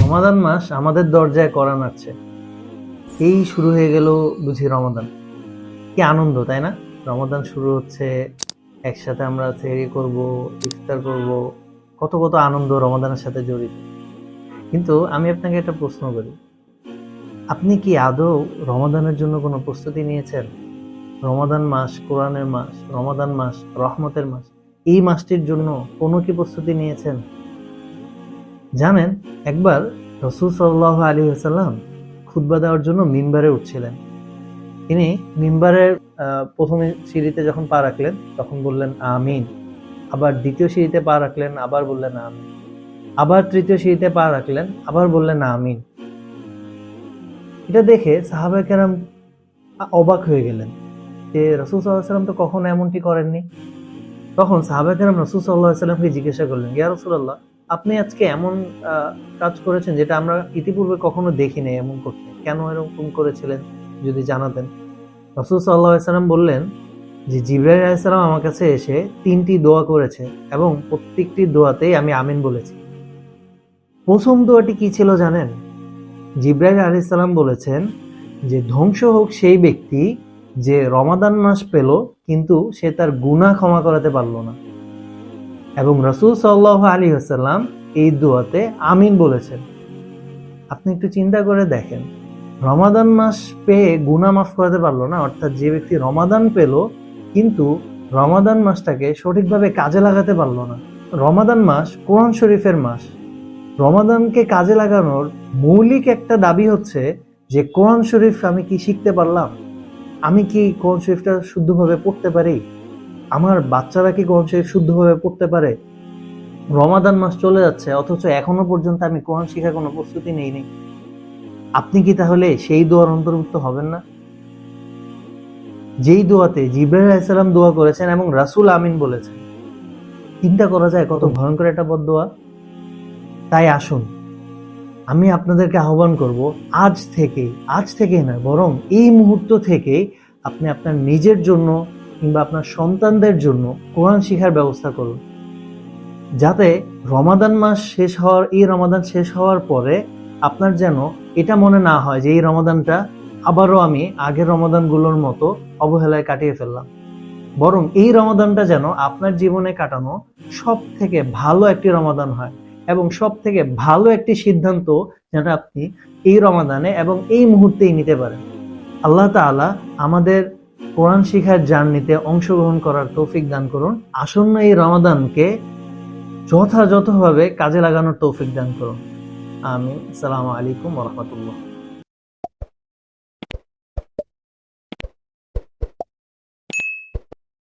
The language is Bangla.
রমাদান মাস আমাদের দরজায় করা নাড়ছে এই শুরু হয়ে গেল বুঝি রমাদান। কি আনন্দ, তাই না? রমাদান শুরু হচ্ছে, একসাথে আমরা সেহরি করব, ইফতার করব। কত কত আনন্দ রমাদানের সাথে জড়িত। কিন্তু আমি আপনাকে একটা প্রশ্ন করি। আপনি কি আদৌ রমাদানের জন্য কোনো প্রস্তুতি নিয়েছেন? রমাদান মাস, কোরআনের মাস, রমাদান মাস, রহমতের মাস, এই মাসটির জন্য কোনো কি প্রস্তুতি নিয়েছেন? জানেন, একবার রসুল সাল্লাহ আলী আসাল্লাম খুতবা দেওয়ার জন্য মিম্বারে উঠছিলেন। তিনি মিম্বারের প্রথমে সিঁড়িতে যখন পা রাখলেন, তখন বললেন, আমিন। আবার দ্বিতীয় সিঁড়িতে পা রাখলেন, আবার বললেন, আমিন। আবার তৃতীয় সিঁড়িতে পা রাখলেন, আবার বললেন, আমিন। এটা দেখে সাহাবায়ে কেরাম অবাক হয়ে গেলেন যে রসুল সাল্লাহ সাল্লাম তো কখনো এমনটি করেননি। তখন সাহাবায়ে কেরাম রসুল সাল্লাহ সাল্লামকে জিজ্ঞাসা করলেন, ইয়া রসুল্লাহ আপনি আজকে এমন কাজ করেছেন যেটা আমরা ইতিপূর্বে কখনো দেখিনি, এমন করতে। কেন এরকম করেছিলেন যদি জানাতেন? রসুল সাল্লাহ সাল্লাম বললেন যে, জিব্রাইল আলাইসালাম আমার কাছে এসে তিনটি দোয়া করেছে এবং প্রত্যেকটি দোয়াতেই আমি আমিন বলেছি। প্রথম দোয়াটি কি ছিল জানেন? জিব্রাইল আলাইসালাম বলেছেন যে, ধ্বংস হোক সেই ব্যক্তি যে রমাদান মাস পেল, কিন্তু সে তার গুনাহ ক্ষমা করাতে পারল না। এবং রসুল সাল্লাহ আলী আসাল্লাম এই দোয়াতে আমিন বলেছেন। আপনি একটু চিন্তা করে দেখেন, রমাদান মাস পেয়ে গুনা মাফ করাতে পারল না, অর্থাৎ যে ব্যক্তি রমাদান পেল, কিন্তু রমাদান মাসটাকে সঠিকভাবে কাজে লাগাতে পারল না। রমাদান মাস কোরআন শরীফের মাস। রমাদানকে কাজে লাগানোর মৌলিক একটা দাবি হচ্ছে যে কোরআন শরীফ আমি কি শিখতে পারলাম? আমি কি কোরআন শরীফটা শুদ্ধভাবে পড়তে পারি? আমার বাচ্চারা কি কোরআন শরীফ শুদ্ধভাবে পড়তে পারে? রমাদান মাস চলে যাচ্ছে, অথচ এখনও পর্যন্ত আমি কোরআন শিখার কোনো প্রস্তুতি নেইনি আপনি কি তাহলে সেই দোয়ার অন্তর্ভুক্ত হবেন না? যেই দোয়াতে জিব্রাইল আলাইসাল্লাম দোয়া করেছেন এবং রাসূল আমিন বলেছেন, চিন্তা করা যায় কত ভয়ঙ্কর একটা বদদোয়া তাই আসুন, আমি আপনাদেরকে আহ্বান করব, আজ থেকে আজ থেকে না, বরং এই মুহূর্ত থেকেই আপনি আপনার নিজের জন্য কিংবা আপনার সন্তানদের জন্য কোরআন শিখার ব্যবস্থা করুন। যাতে রমাদান মাস শেষ হওয়ার, এই রমাদান শেষ হওয়ার পরে আপনার যেন এটা মনে না হয় যে এই রমাদানটা আবারও আমি আগের রমাদানগুলোর মতো অবহেলায় কাটিয়ে ফেললাম। বরং এই রমাদানটা যেন আপনার জীবনে কাটানো সব থেকে ভালো একটি রমাদান হয় এবং সব থেকে ভালো একটি সিদ্ধান্ত যেন আপনি এই রমাদানে এবং এই মুহূর্তেই নিতে পারেন। আল্লাহ তাআলা আমাদের কোরআন শিখার জার্নিতে অংশগ্রহণ করার তৌফিক দান করুন। আসন্ন এই রমাদানকে যথাযথভাবে কাজে লাগানোর তৌফিক দান করুন। আমি সালাম আলাইকুম রহমতুল্লাহ।